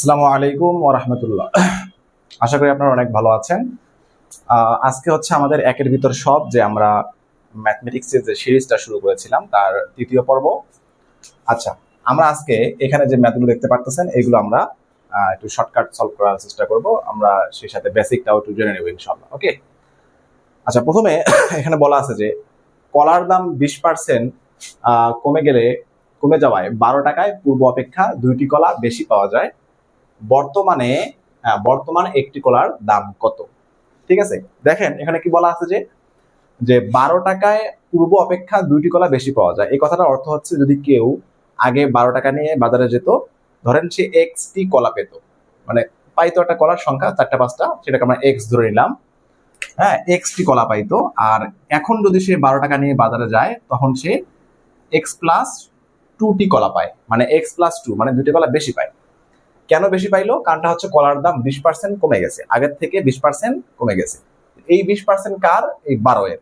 আসসালামু আলাইকুম ওরহমতুল্লাহ আশা করি আপনারা অনেক ভালো আছেন। আজকে হচ্ছে আমাদের একের ভিতর সব যে আমরা ম্যাথমেটিক্সের যে সিরিজটা শুরু করেছিলাম, তার তৃতীয় পর্ব। আচ্ছা আমরা আজকে এখানে যে ম্যাথগুলো দেখতে পারতেছেন, এগুলো আমরা একটু শর্টকাট সলভ করার চেষ্টা করব। আমরা সেই সাথে বেসিকটাও একটু জেনে নেব ইনশাল্লাহ ওকে আচ্ছা প্রথমে এখানে বলা আছে যে কলার দাম বিশ পার্সেন্ট কমে গেলে, কমে যাওয়ায় বারো টাকায় পূর্ব অপেক্ষা দুইটি কলা বেশি পাওয়া যায়। বর্তমানে হ্যাঁ, বর্তমানে একটি কলার দাম কত? ঠিক আছে? দেখেন এখানে কি বলা আছে যে যে বারো টাকায় পূর্ব অপেক্ষা দুইটি কলা বেশি পাওয়া যায়। এই কথাটার অর্থ হচ্ছে যদি কেউ আগে বারো টাকা নিয়ে বাজারে যেত ধরেন সে এক্স টি কলা পেত। মানে পাইতো একটা কলার সংখ্যা চারটা পাঁচটা সেটাকে আমরা এক্স ধরে নিলাম। হ্যাঁ এক্স টি কলা পাইতো। আর এখন যদি সে বারো টাকা নিয়ে বাজারে যায় তখন সে এক্স প্লাস টু টি কলা পায়। মানে এক্স প্লাস টু মানে দুটি কলা বেশি পায়। কেন বেশি পাইলো? কারণটা হচ্ছে কলার দাম বিশ পার্সেন্ট কমে গেছে। আগের থেকে বিশ পার্সেন্ট কমে গেছে। এই বিশ পার্সেন্ট কার? এই বারো এর।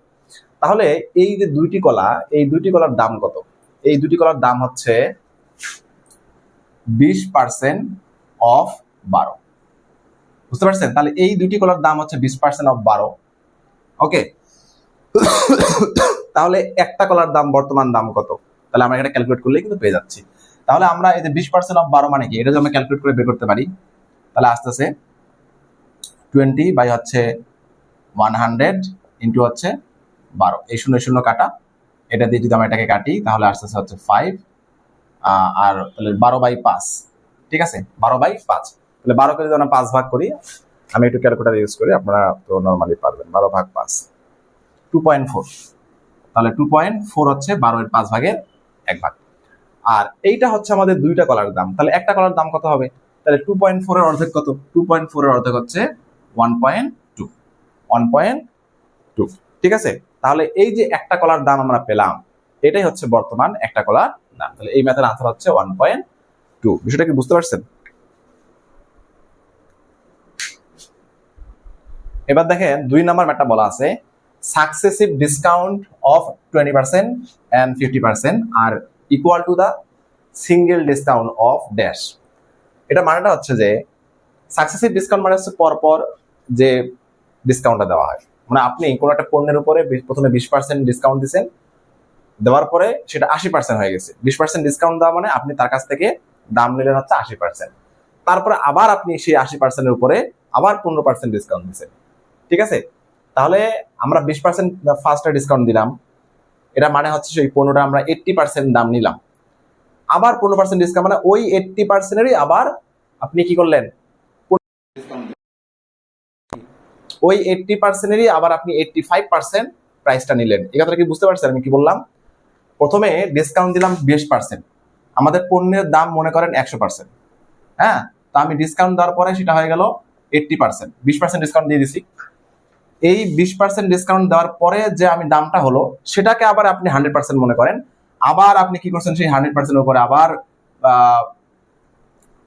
তাহলে এই যে দুইটি কলা, এই দুইটি কলার দাম কত? এই দুটি কলার দাম হচ্ছে বিশ পার্সেন্ট অফ বারো। বুঝতে পারছেন? তাহলে এই দুইটি কলার দাম হচ্ছে বিশ পার্সেন্ট অফ বারো। ওকে? তাহলে একটা কলার দাম, বর্তমান দাম কত? তাহলে আমরা এটা ক্যালকুলেট করলে কিন্তু পেয়ে যাচ্ছি। তাহলে আমরা এই যে বিশ পার্সেন্ট অফ বারো মানে কি? এটা যদি আমরা ক্যালকুলেট করে বের করতে পারি, তাহলে আস্তে আস্তে টোয়েন্টি বাই হচ্ছে ওয়ান হান্ড্রেড ইন্টু হচ্ছে বারো। এই শূন্য শূন্য কাটা। এটা দিয়ে যদি আমরা এটাকে কাটি, তাহলে আস্তে আস্তে হচ্ছে ফাইভ আর তাহলে বারো বাই পাঁচ। ঠিক আছে? বারো বাই পাঁচ। তাহলে বারোকে যদি আমরা পাঁচ ভাগ করি, আমি একটু ক্যালকুলেটার ইউজ করি, আপনারা তো নর্মালি পারবেন। বারো ভাগ পাঁচ। টু পয়েন্ট ফোর তাহলে টু পয়েন্ট ফোর হচ্ছে বারো এর পাঁচ ভাগের এক ভাগ। আর এইটা হচ্ছে আমাদের দুইটা কলার দাম। তাহলে একটা কলার দাম কত হবে? তাহলে টু পয়েন্ট ফোর এর অর্ধেক কত? টু পয়েন্ট ফোর এর অর্ধেক হচ্ছে one point two one point two ঠিক আছে? তাহলে এই যে একটা কলার দাম আমরা পেলাম, এটাই হচ্ছে বর্তমান একটা কলার দাম। তাহলে এই ম্যাথের আনসার হচ্ছে ওয়ান পয়েন্ট টু বিষয়টা কি বুঝতে পারছেন? এবার দেখেন, দুই নাম্বার ম্যাটটা বলা আছে successive discount of twenty percent and fifty percent R equal to the single discount of dash এটা মানেটা হচ্ছে যে সাকসেসিভ ডিসকাউন্ট মানে হচ্ছে পরপর যে ডিসকাউন্টটা দেওয়া হয়। মানে আপনি কোনো একটা পণ্যের উপরে প্রথমে বিশ পার্সেন্ট ডিসকাউন্ট দিচ্ছেন দেওয়ার পরে সেটা আশি পার্সেন্ট হয়ে গেছে। বিশ পার্সেন্ট ডিসকাউন্ট দেওয়া মানে আপনি তার কাছ থেকে দাম নিলেন হচ্ছে আশি পার্সেন্ট তারপরে আবার আপনি সেই আশি পার্সেন্টের উপরে আবার পনেরো পার্সেন্ট ডিসকাউন্ট দিচ্ছেন ঠিক আছে? তাহলে আমরা বিশ পার্সেন্ট ফার্স্টে ডিসকাউন্ট দিলাম। এটা মানে হচ্ছে সেই পণ্যটা আমরা এইট্টি পার্সেন্ট দাম নিলাম। আবার পনেরো পার্সেন্ট ডিসকাউন্ট মানে ওই এইট্টি পার্সেন্টেরই আবার আপনি কি করলেন? ওই এইট্টি পার্সেন্টেরই আবার আপনি এইট্টি ফাইভ পার্সেন্ট প্রাইসটা নিলেন। এই কথাটা কি বুঝতে পারছেন? আমি কি বললাম? প্রথমে ডিসকাউন্ট দিলাম বিশ পার্সেন্ট আমাদের পণ্যের দাম মনে করেন একশো পার্সেন্ট হ্যাঁ? তা আমি ডিসকাউন্ট দেওয়ার পরে সেটা হয়ে গেল এইট্টি পার্সেন্ট বিশ পার্সেন্ট ডিসকাউন্ট দিয়ে দিছি। এই বিশ পার্সেন্ট ডিসকাউন্ট দেওয়ার পরে যে আমি দামটা হলো, সেটাকে আবার আপনি হান্ড্রেড পার্সেন্ট মনে করেন। আবার আপনি কি করছেন, সেই হান্ড্রেড পার্সেন্টের উপরে আবার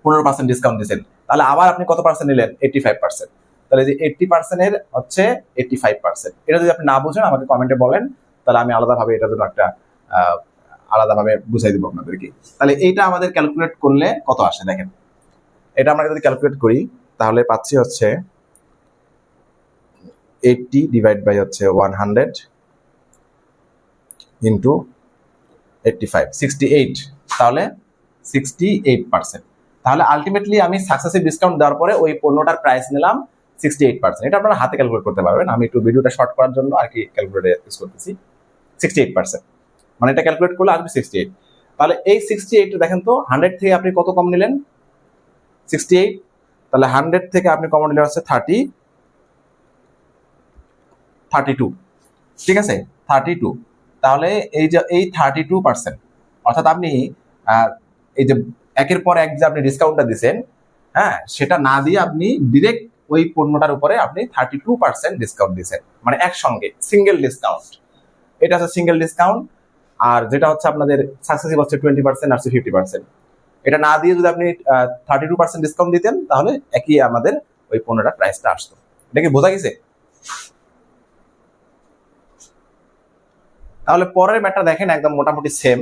পনেরো পার্সেন্ট ডিসকাউন্ট দিচ্ছেন তাহলে আবার আপনি কত পার্সেন্ট নিলেন? এইটটি ফাইভ পার্সেন্ট তাহলে যে এইটটি পার্সেন্টের হচ্ছে এইটটি ফাইভ পার্সেন্ট এটা যদি আপনি না বুঝেন, আমাকে কমেন্টে বলেন, তাহলে আমি আলাদাভাবে এটার জন্য একটা আলাদাভাবে বুঝাই দেবো আপনাদেরকে। তাহলে এইটা আমাদের ক্যালকুলেট করলে কত আসে, দেখেন। এটা আমরা যদি ক্যালকুলেট করি, তাহলে পাচ্ছি হচ্ছে এইটটি ডিভাইড বাই হচ্ছে one hundred into eighty five sixty eight তাহলে সিক্সটি এইট পার্সেন্ট তাহলে আলটিমেটলি আমি সাকসেসিভ ডিসকাউন্ট দেওয়ার পরে ওই পণ্যটার প্রাইস নিলাম সিক্সটি এইট পার্সেন্ট এটা আপনারা হাতে ক্যালকুলেট করতে পারবেন। আমি একটু ভিডিওটা শর্ট করার জন্য আর কি ক্যালকুলেটার ইউজ করতেছি। সিক্সটি এইট পার্সেন্ট মানে এটা ক্যালকুলেট করলে আসবে সিক্সটি এইট তাহলে এই সিক্সটি এইট দেখেন তো হান্ড্রেড থেকে আপনি কত কম নিলেন? সিক্সটি এইট তাহলে হান্ড্রেড থেকে আপনি কমন নিলে হচ্ছে থার্টি থার্টি টু ঠিক আছে? থার্টি টু তাহলে এই যে, এই থার্টি টু পার্সেন্ট অর্থাৎ আপনি এই যে একের পর এক যে আপনি ডিসকাউন্টটা দিচ্ছেন হ্যাঁ সেটা না দিয়ে আপনি ডিরেক্ট ওই পণ্যটার উপরে আপনি থার্টি টু পার্সেন্ট ডিসকাউন্ট দিচ্ছেন মানে একসঙ্গে সিঙ্গেল ডিসকাউন্ট এটা হচ্ছে সিঙ্গেল ডিসকাউন্ট আর যেটা হচ্ছে আপনাদের সাকসেসিভ হচ্ছে টোয়েন্টি পার্সেন্ট আর ফিফটি পার্সেন্ট এটা না দিয়ে যদি আপনি থার্টি টু পার্সেন্ট ডিসকাউন্ট দিতেন, তাহলে একই আমাদের ওই পণ্যটার প্রাইসটা আসতো। এটা কি বোঝা গেছে? তাহলে পরের ম্যাটটা দেখেন একদম মোটামুটি সেম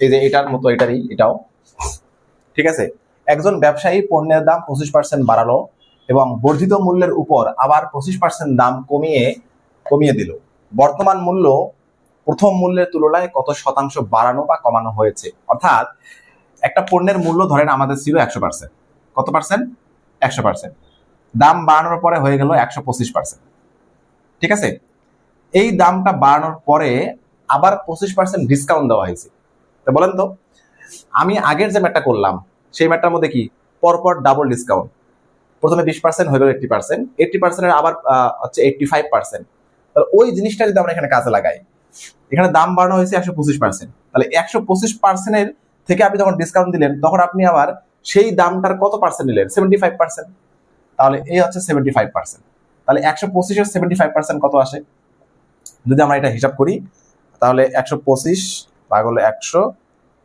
এই যে এটার মতো, এটারই, এটাও। ঠিক আছে? একজন ব্যবসায়ী পণ্যের দাম পঁচিশ পার্সেন্ট বাড়ালো এবং বর্ধিত মূল্যের উপর আবার পঁচিশ পার্সেন্ট দাম কমিয়ে কমিয়ে দিল। বর্তমান মূল্য প্রথম মূল্যের তুলনায় কত শতাংশ বাড়ানো বা কমানো হয়েছে? অর্থাৎ একটা পণ্যের মূল্য ধরেন আমাদের ছিল একশো পার্সেন্ট কত পার্সেন্ট একশো পার্সেন্ট দাম বাড়ানোর পরে হয়ে গেল একশো পঁচিশ পার্সেন্ট ঠিক আছে? এই দামটা বাড়ানোর পরে আবার পঁচিশ পার্সেন্ট ডিসকাউন্ট দেওয়া হয়েছে। তো বলেন তো, আমি আগের যে ম্যাটটা করলাম, সেই ম্যাটটার মধ্যে কি পরপর ডাবল ডিসকাউন্ট প্রথমে বিশ পার্সেন্ট হয়ে গেল এইটটি পার্সেন্ট এইটটি পার্সেন্টের আবার হচ্ছে এইটটি ফাইভ পার্সেন্ট তাহলে ওই জিনিসটা যদি আমরা এখানে কাজে লাগাই, এখানে দাম বাড়ানো হয়েছে একশো পঁচিশ পার্সেন্ট তাহলে একশো পঁচিশ পার্সেন্টের থেকে আপনি যখন ডিসকাউন্ট দিলেন, তখন আপনি আবার সেই দামটার কত পার্সেন্ট নিলেন? সেভেন্টি ফাইভ পার্সেন্ট তাহলে এই হচ্ছে সেভেন্টি ফাইভ পার্সেন্ট তাহলে একশো পঁচিশের সেভেন্টি ফাইভ পার্সেন্ট কত আসে? যদি আমরা এটা হিসাব করি তাহলে একশো পঁচিশ ভাগ হলো একশো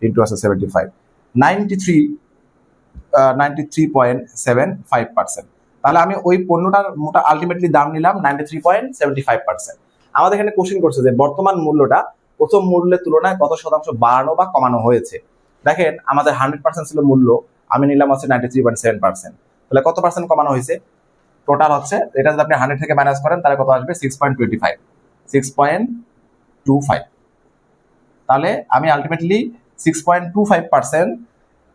ইন্টু আছে seventy five ninety three ninety three point seven five percent তাহলে আমি ওই পণ্যটার মোটা আলটিমেটলি দাম নিলাম ninety three point seventy five percent আমাদের এখানে কোশ্চিন করছে যে বর্তমান মূল্যটা প্রথম মূল্যের তুলনায় কত শতাংশ বাড়ানো বা কমানো হয়েছে? দেখেন, আমাদের হান্ড্রেড পার্সেন্ট ছিল মূল্য, আমি নিলাম হচ্ছে ninety three point seven percent তাহলে কত পার্সেন্ট কমানো হয়েছে? টোটাল হচ্ছে, এটা যদি আপনি হান্ড্রেড থেকে মাইনাস করেন, তাহলে কত আসবে? Six point twenty five six point two five তাহলে আমি ultimately six point two five percent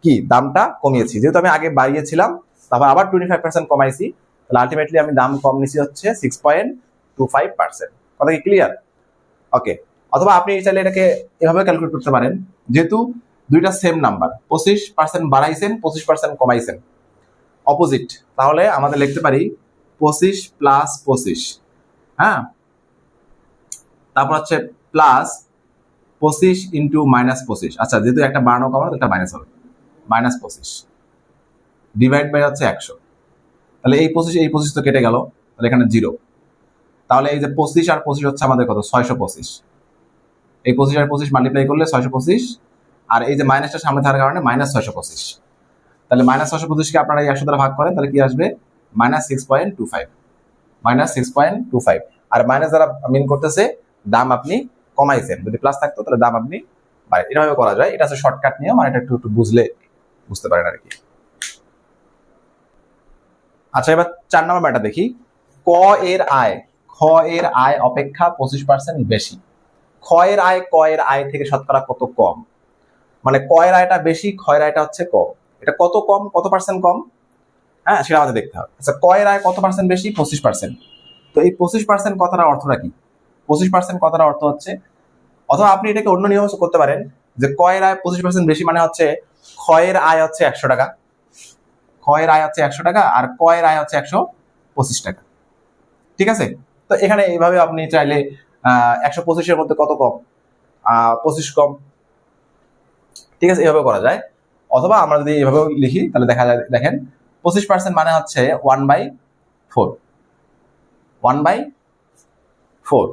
কি দামটা কমিয়েছি। যেহেতু আমি আগে বাড়িয়েছিলাম, তারপর আবার টোয়েন্টি ফাইভ পার্সেন্ট কমাইছি, তাহলে আলটিমেটলি আমি দাম কম নিছি হচ্ছে six point two five percent কথা কি ক্লিয়ার ওকে অথবা আপনি চাইলে এটাকে এভাবে ক্যালকুলেট করতে পারেন। যেহেতু দুইটা সেম নাম্বার পঁচিশ পার্সেন্ট বাড়াইছেন, পঁচিশ পার্সেন্ট কমাইছেন। অপোজিট তাহলে আমাদের লিখতে পারি পঁচিশ প্লাস পঁচিশ। হ্যাঁ? তারপর হচ্ছে প্লাস পঁচিশ ইন্টু মাইনাস পঁচিশ। আচ্ছা যেহেতু একটা বাড়ানো কমানো একটা মাইনাস হবে। মাইনাস পঁচিশ। ডিভাইড বাই হচ্ছে একশো। তাহলে এই পঁচিশ এই পঁচিশ তো কেটে গেল। তাহলে এখানে জিরো তাহলে এই যে পঁচিশ আর পঁচিশ হচ্ছে আমাদের কত? ছয়শো পঁচিশ। এই পঁচিশ আর পঁচিশ মাল্টিপ্লাই করলে ছয়শো পঁচিশ। আর এই যে মাইনাসটা সামনে থাকার কারণে মাইনাস ছয়শো পঁচিশ। তাহলে মাইনাস ছয়শো পঁচিশকে আপনারা এই একশো দ্বারা ভাগ করেন, তাহলে কি আসবে? Minus six point two five minus six point two five আর মাইনাস দ্বারা মিন করতেছে, দাম আপনি কমাইছেন। যদি প্লাস থাকতো তাহলে দাম আপনি বাড়ে এভাবে করা যায়। এটা হচ্ছে শর্টকাট নিয়ম আর এটা একটু একটু বুঝলে বুঝতে পারেন আর কি আচ্ছা এবার চার নম্বর ব্যাটা দেখি। ক এর আয়। খ এর আয় অপেক্ষা পঁচিশ পার্সেন্ট বেশি। খ এর আয়, ক এর আয় থেকে শতকরা কত কম? মানে ক এর আয়টা বেশি, খ এর আয়টা হচ্ছে কম। এটা কত কম, কত পার্সেন্ট কম? হ্যাঁ সেটা আমাদের দেখতে হবে। আচ্ছা ক এর আয় কত পার্সেন্ট বেশি? পঁচিশ পার্সেন্ট তো এই পঁচিশ পার্সেন্ট কথাটার অর্থটা কি? পঁচিশ পার্সেন্ট কথাটার অর্থ হচ্ছে, অথবা আপনি এটাকে অন্য নিয়ম করতে পারেন, যে কয়ের আয় পঁচিশ পার্সেন্ট বেশি মানে হচ্ছে ক্ষয়ের আয় হচ্ছে একশো টাকা। ক্ষয়ের আয় হচ্ছে একশো টাকা আর কয়ের আয় হচ্ছে একশো পঁচিশ টাকা। ঠিক আছে? তো এখানে এইভাবে আপনি চাইলে একশো পঁচিশের মধ্যে কত কম? পঁচিশ কম। ঠিক আছে? এভাবে করা যায়। অথবা আমরা যদি এভাবে লিখি, তাহলে দেখা যায়, দেখেন, পঁচিশ পার্সেন্ট মানে হচ্ছে one by four one by four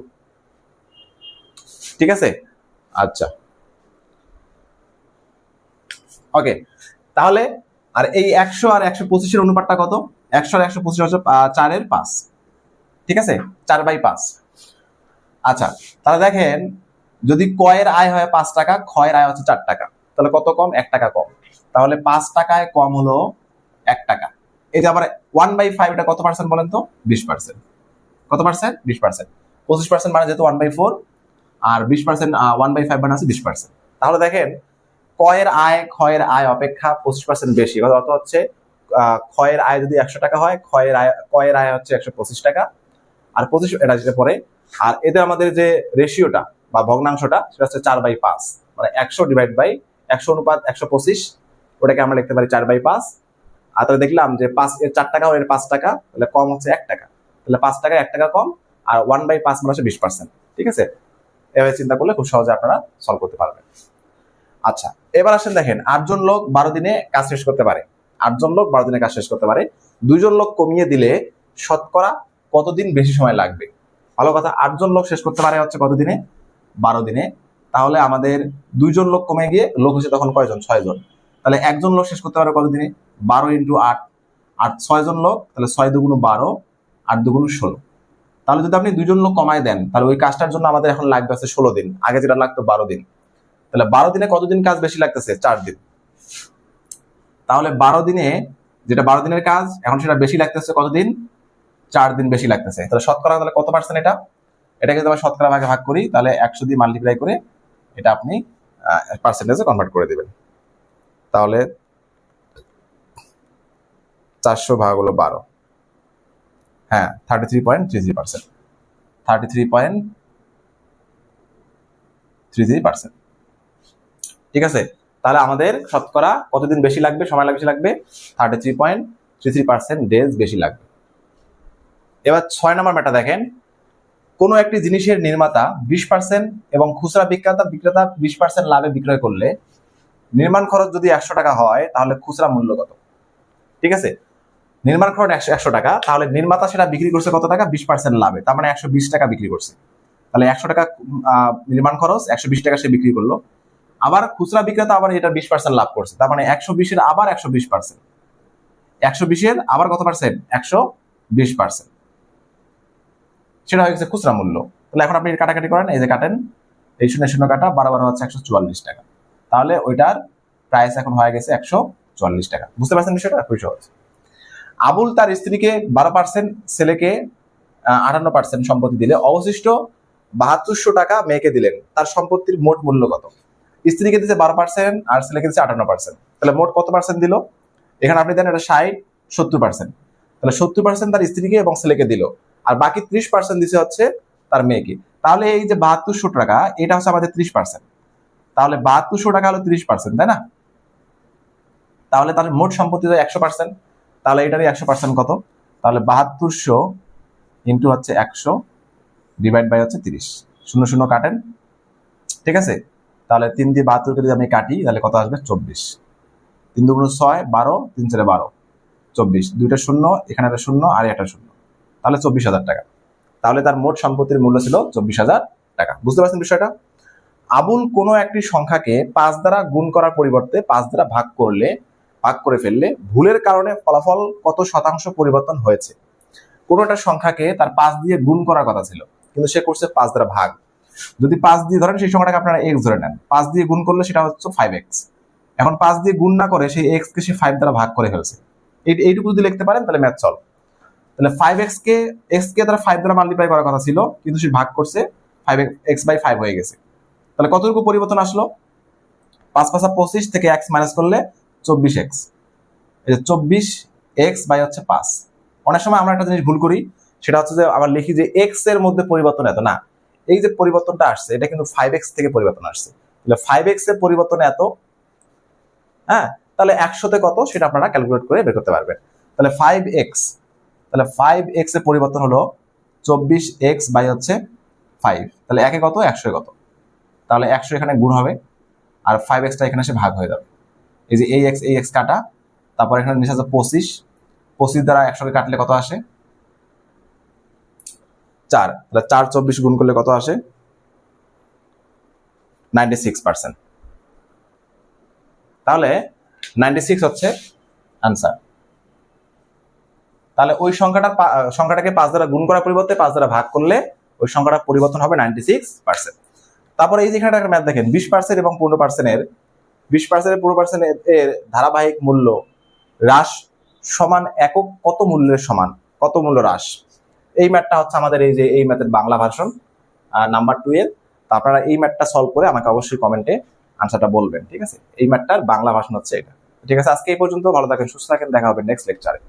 ঠিক আছে? আচ্ছা। ওকে তাহলে আর এই একশো আর একশো পঁচিশের অনুপাতটা কত? একশো আর একশো পঁচিশ হচ্ছে চারের পাঁচ। ঠিক আছে? চার বাই পাঁচ। আচ্ছা তাহলে দেখেন, যদি কয়ের আয় হয় পাঁচ টাকা, ক্ষয়ের আয় হচ্ছে চার টাকা। তাহলে কত কম? এক টাকা কম। তাহলে পাঁচ টাকায় কম হলো এক টাকা। এই যে আবার ওয়ান বাই ফাইভ এটা কত পার্সেন্ট বলেন তো? বিশ পার্সেন্ট কত পার্সেন্ট বিশ পার্সেন্ট পঁচিশ পার্সেন্ট মানে যেহেতু ওয়ান বাই ফোর আর বিশ পার্সেন্ট ওয়ান বাই ফাইভ মানে আছে বিশ পার্সেন্ট তাহলে দেখেন, কয়ের আয়, ক্ষয়ের আয় অপেক্ষা পঁচিশ পার্সেন্ট বেশি। অর্থ হচ্ছে ক্ষয়ের আয় যদি একশো টাকা হয়, ক্ষয়ের আয় কয়ের আয় হচ্ছে একশো পঁচিশ টাকা। আর পঁচিশ, এটা যেতে পরে, আর এতে আমাদের যে রেশিওটা বা ভগ্নাংশটা, সেটা হচ্ছে চার বাই পাঁচ। মানে একশো ডিভাইড বাই একশো অনুপাত একশো পঁচিশ, ওটাকে আমরা লিখতে পারি চার বাই পাঁচ। আর তাহলে দেখলাম যে পাঁচ, এর চার টাকা এর পাঁচ টাকা, তাহলে কম হচ্ছে এক টাকা। তাহলে পাঁচ টাকা, এক টাকা কম, আর ওয়ান বাই পাঁচ মানে হচ্ছে বিশ পার্সেন্ট ঠিক আছে? এভাবে চিন্তা করলে খুব সহজে আপনারা সলভ করতে পারবেন। আচ্ছা এবার আসেন দেখেন আটজন লোক বারো দিনে কাজ শেষ করতে পারে। আটজন লোক বারো দিনে কাজ শেষ করতে পারে। দুইজন লোক কমিয়ে দিলে শতকরা কতদিন বেশি সময় লাগবে? ভালো কথা আটজন লোক শেষ করতে পারে হচ্ছে কতদিনে বারো দিনে। তাহলে আমাদের দুইজন লোক কমে গিয়ে লোক হচ্ছে তখন কয়জন? ছয়জন তাহলে একজন লোক শেষ করতে পারে কতদিনে বারো ইন্টু আট। আট ছয়জন লোক, তাহলে ছয় দুগুণ বারো, আট দুগুণ ষোলো। তাহলে যদি আপনি দুজন লোক কমায় দেন, তাহলে ওই কাজটার জন্য আমাদের এখন লাগবে আছে ষোলো দিন। আগে যেটা লাগতো বারো দিন। তাহলে বারো দিনে কতদিন কাজ বেশি লাগতেছে? চার দিন। তাহলে বারো দিনে যেটা বারো দিনের কাজ, এখন সেটা বেশি লাগতেছে কতদিন? চার দিন বেশি লাগতেছে। তাহলে শতকরা তাহলে কত পার্সেন্ট এটা? এটাকে যদি আমরা শতকরা ভাগে ভাগ করি, তাহলে একশো দিয়ে মাল্টিপ্লাই করে এটা আপনি পার্সেন্টেজে কনভার্ট করে দেবেন। তাহলে চারশো ভাগ হলো বারো। হ্যাঁ thirty three point three three percent thirty three point three three percent ঠিক আছে? তাহলে আমাদের শতকরা কতদিন বেশি লাগবে? সময় বেশি লাগবে? Thirty three point three three percent days বেশি লাগবে। এবার ছয় নম্বর ম্যাটা দেখেন। কোনো একটি জিনিসের নির্মাতা বিশ পার্সেন্ট এবং খুচরা বিক্রেতা বিক্রেতা বিশ পার্সেন্ট লাভে বিক্রয় করলে নির্মাণ খরচ যদি একশো টাকা হয়, তাহলে খুচরা মূল্য কত? ঠিক আছে? নির্মাণ খরচ একশো একশো টাকা। তাহলে নির্মাতা সেটা বিক্রি করছে কত টাকা? বিশ পার্সেন্ট লাভে। তার মানে একশো বিশ টাকা বিক্রি করছে। তাহলে একশো টাকা নির্মাণ খরচ, একশো বিশ টাকা সে বিক্রি করল। আবার খুচরা বিক্রেতা আবার এটা বিশ পার্সেন্ট লাভ করছে। তার মানে একশো বিশের আবার একশো বিশ পার্সেন্ট একশো বিশের আবার কত পার্সেন্ট একশো বিশ পার্সেন্ট সেটা হয়ে গেছে খুচরা মূল্য। তাহলে এখন আপনি কাটাকাটি করেন, এই যে কাটেন, এই শূন্য শূন্য কাটা বারো বারো হচ্ছে একশো চুয়াল্লিশ টাকা। তাহলে ওইটার প্রাইস এখন হয়ে গেছে একশো চুয়াল্লিশ টাকা। বুঝতে পারছেন বিষয়টা? খুবই সহজ। আবুল তার স্ত্রীকে বারো পার্সেন্ট ছেলেকে আটান্ন পার্সেন্ট সম্পত্তি দিলে। অবশিষ্ট বাহাত্তরশো টাকা মেয়েকে দিলেন। তার সম্পত্তির মোট মূল্য কত? স্ত্রীকে দিচ্ছে বারো পার্সেন্ট আর ছেলেকে দিচ্ছে আটান্ন পার্সেন্ট তাহলে মোট কত পার্সেন্ট দিল? এখানে আপনি দেন এটা ষাট, সত্তর পার্সেন্ট তাহলে সত্তর পার্সেন্ট তার স্ত্রীকে এবং ছেলেকে দিল। আর বাকি ত্রিশ পার্সেন্ট দিচ্ছে হচ্ছে তার মেয়েকে। তাহলে এই যে বাহাত্তরশো টাকা, এটা হচ্ছে আমাদের ত্রিশ পার্সেন্ট তাহলে বাহাত্তরশো টাকা হলো ত্রিশ পার্সেন্ট তাই না? তাহলে তার মোট সম্পত্তি একশো পার্সেন্ট তাহলে এটারই একশো পার্সেন্ট কত? তাহলে বাহাত্তরশো ইন্টু হচ্ছে একশো ডিভাইড বাই হচ্ছে তিরিশ। শূন্য শূন্য কাটেন। ঠিক আছে? তাহলে তিন দিয়ে বাহাত্তরকে যদি আমি কাটি, তাহলে কত আসবে? চব্বিশ। তিন দুগুণ ছয়, বারো, তিন চারে বারো। চব্বিশ। দুইটা শূন্য, এখানে একটা শূন্য, আর একটা শূন্য। তাহলে চব্বিশ হাজার টাকা। তাহলে তার মোট সম্পত্তির মূল্য ছিল চব্বিশ হাজার টাকা। বুঝতে পারছেন বিষয়টা? আবুল কোনো একটি সংখ্যাকে পাঁচ দ্বারা গুণ করার পরিবর্তে পাঁচ দ্বারা ভাগ করলে ভাগ করে ফেললে ভুলের কারণে ফলাফল কত শতাংশ পরিবর্তন হয়েছে? কোনো একটা সংখ্যাকে তার পাঁচ দিয়ে গুণ করার কথা ছিল, কিন্তু সে করছে পাঁচ দ্বারা ভাগ। যদি পাঁচ দিয়ে ধরেন সেই সংখ্যাটাকে আপনারা এক্স ধরে নেন, পাঁচ দিয়ে গুণ করলে সেটা হচ্ছে ফাইভ এক্স এখন পাঁচ দিয়ে গুণ না করে সেই এক্স কে সে ফাইভ দ্বারা ভাগ করে ফেলছে। এইটুকু যদি লিখতে পারেন, তাহলে ম্যাথ চল। তাহলে ফাইভ এক্স কে এক্স কে তারা ফাইভ দ্বারা মাল্টিপ্লাই করার কথা ছিল, কিন্তু সে ভাগ করছে ফাইভ এক্স বাই ফাইভ হয়ে গেছে। তাহলে কতটুকু পরিবর্তন আসলো? পাঁচ পাঁচা পঁচিশ থেকে এক্স মাইনাস করলে চব্বিশ এক্স এই যে চব্বিশ এক্স বাই হচ্ছে পাঁচ। অনেক সময় আমরা একটা জিনিস ভুল করি, সেটা হচ্ছে যে আবার লিখি যে এক্সের মধ্যে পরিবর্তন এত। না, এই যে পরিবর্তনটা আসছে, এটা কিন্তু ফাইভ এক্স থেকে পরিবর্তন আসছে। তাহলে ফাইভ এক্সের পরিবর্তন এত হ্যাঁ? তাহলে একশোতে কত? সেটা আপনারা ক্যালকুলেট করে বের করতে পারবেন। তাহলে ফাইভ এক্স তাহলে ফাইভ এক্সের পরিবর্তন হলো চব্বিশ এক্স বাই হচ্ছে ফাইভ তাহলে একে কত? একশো কত? তাহলে একশো এখানে গুণ হবে, আর ফাইভ এক্সটা এখানে এসে ভাগ হয়ে যাবে। এই যে এই এক্স এই এক্স কাটা, তারপর এখানে নিচে আছে পঁচিশ। পঁচিশ দ্বারা একশোকে কাটলে কত আসে? চার। তাহলে চার চব্বিশ গুণ করলে কত আসে? নাইনটি সিক্স পার্সেন্ট তাহলে নাইনটি সিক্স হচ্ছে আনসার তাহলে ওই সংখ্যাটা সংখ্যাটাকে পাঁচ দ্বারা গুণ করার পরিবর্তে পাঁচ দ্বারা ভাগ করলে ওই সংখ্যাটা পরিবর্তন হবে নাইনটি সিক্স পার্সেন্ট তারপরে এই যে এখানে একটা ম্যাথ দেখেন, বিশ পার্সেন্ট এবং পনেরো পার্সেন্টের বিশ পার্সেন্ট পনেরো পার্সেন্ট এর ধারাবাহিক মূল্য হ্রাস সমান একক কত মূল্যের সমান? কত মূল্য হ্রাস? এই ম্যাথটা হচ্ছে আমাদের এই যে, এই ম্যাথের বাংলা ভার্সন নাম্বার টু এর আপনারা এই ম্যাথটা সলভ করে আমাকে অবশ্যই কমেন্টে আনসারটা বলবেন, ঠিক আছে? এই ম্যাথটার বাংলা ভাষণ হচ্ছে এটা। ঠিক আছে? আজকে এই পর্যন্ত, ভালো থাকেন, সুস্থ থাকেন, দেখা হবে নেক্সট লেকচারে